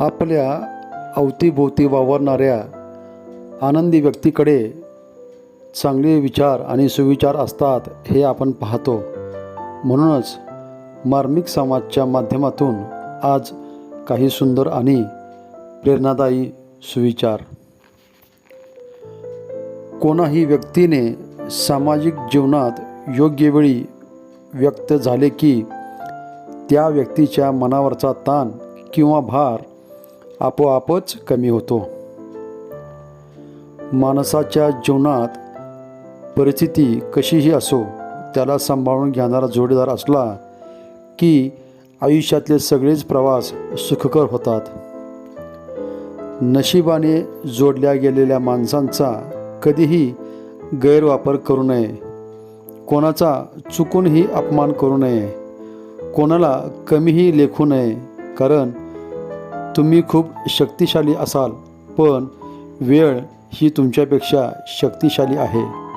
आपल्या अवतीभोवती वावरणाऱ्या आनंदी व्यक्तीकडे चांगले विचार आणि सुविचार असतात हे आपण पाहतो. म्हणूनच मार्मिक समाजच्या माध्यमातून आज काही सुंदर आणि प्रेरणादायी सुविचार. कोणाही व्यक्तीने सामाजिक जीवनात योग्य वेळी व्यक्त झाले की त्या व्यक्तीच्या मनावरचा ताण किंवा भार आपोआपच कमी होतो. माणसाच्या जीवनात परिस्थिती कशीही असो त्याला सांभाळून घेणारा जोडीदार असला की आयुष्यातले सगळेच प्रवास सुखकर होतात. नशिबाने जोडल्या गेलेल्या माणसांचा कधीही गैरवापर करू नये. कोणाचा चुकूनही अपमान करू नये. कोणाला कमीही लेखू नये कारण तुम्ही खूप शक्तिशाली असाल पण वेळ ही तुमच्यापेक्षा शक्तिशाली आहे.